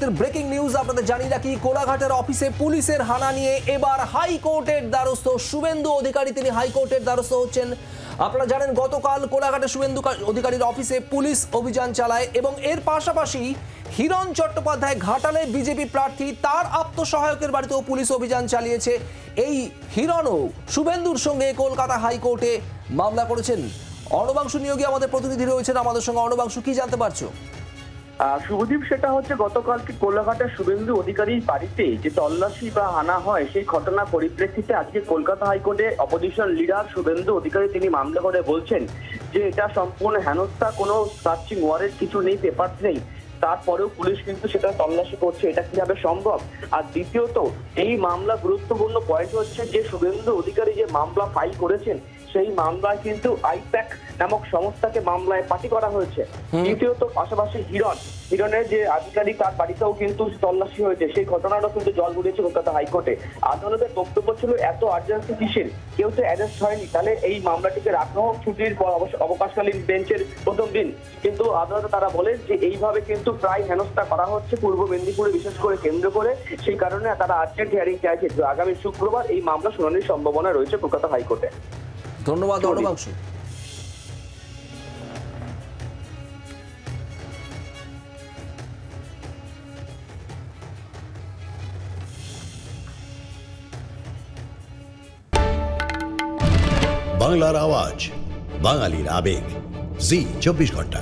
Breaking news আপনাদের জানিয়ে রাখি, কোলাঘাটের অফিসে পুলিশের হানা নিয়ে এবার হাইকোর্টের দ্বারস্থ শুভেন্দু অধিকারী। তিনি হাইকোর্টের দ্বারস্থ হচ্ছেন। আপনারা জানেন, গতকাল কোলাঘাটে শুভেন্দু অধিকারীর অফিসে পুলিশ অভিযান চালায় এবং এর পাশাপাশি হিরণ চট্টোপাধ্যায় ঘাটালে বিজেপি প্রার্থী, তার আত্মসহায়কের বাড়িতেও পুলিশ অভিযান চালিয়েছে। এই হিরণও শুভেন্দুর সঙ্গে কলকাতা হাইকোর্টে মামলা করেছেন। অর্ণবাংশু নিয়োগী আমাদের প্রতিনিধি রয়েছেন। আমাদের সঙ্গে অর্ণবাংশু, কি জানতে পারছ? শুভদীপ, সেটা হচ্ছে গতকালকে কোলাঘাটের শুভেন্দু অধিকারীর বাড়িতে যে তল্লাশি বা হানা হয়, সেই ঘটনার পরিপ্রেক্ষিতে আজকে কলকাতা হাইকোর্টে অপোজিশন লিডার শুভেন্দু অধিকারী তিনি মামলা করে বলছেন যে এটা সম্পূর্ণ হেনস্থা, কোনো সার্চিং ওয়ারেন্ট কিছু নেই পেপার নেই। তারপরেও পুলিশ কিন্তু সেটা তল্লাশি করছে, এটা কীভাবে সম্ভব? আর দ্বিতীয়ত, এই মামলা গুরুত্বপূর্ণ পয়েন্ট হচ্ছে যে শুভেন্দু অধিকারী যে মামলা ফাইল করেছেন সেই মামলায় কিন্তু আইপ্যাক নামক সংস্থাকে মামলায় পার্টি করা হয়েছে। দ্বিতীয়ত পাশাপাশি হিরণ। হিরণের যে আধিকারিক তার বাড়িতেও কিন্তু তল্লাশি হয়েছে। সেই ঘটনাটাও কিন্তু জল ঘুরেছে কলকাতা হাইকোর্টে। আদালতের বক্তব্য ছিল এত আর্জেন্সি কিসের? কেউ তো অ্যারেস্ট হয়নি। তাহলে এই মামলাটিকে রাখা। হোক ছুটির পর অবকাশকালীন বেঞ্চের প্রথম দিন। কিন্তু আদালতে তারা বলেন যে এইভাবে কিন্তু প্রায় হেনস্থা করা হচ্ছে পূর্ব মেদিনীপুরে বিশেষ করে কেন্দ্র করে। সেই কারণে তারা আর্জেন্ট হিয়ারিং চাইছে। আগামী শুক্রবার এই মামলা শুনানির সম্ভাবনা রয়েছে কলকাতা হাইকোর্টে। ধন্যবাদ। অর্ণবাংশু। বাংলার আওয়াজ বাঙালির আবেগ। জি চব্বিশ ঘণ্টা।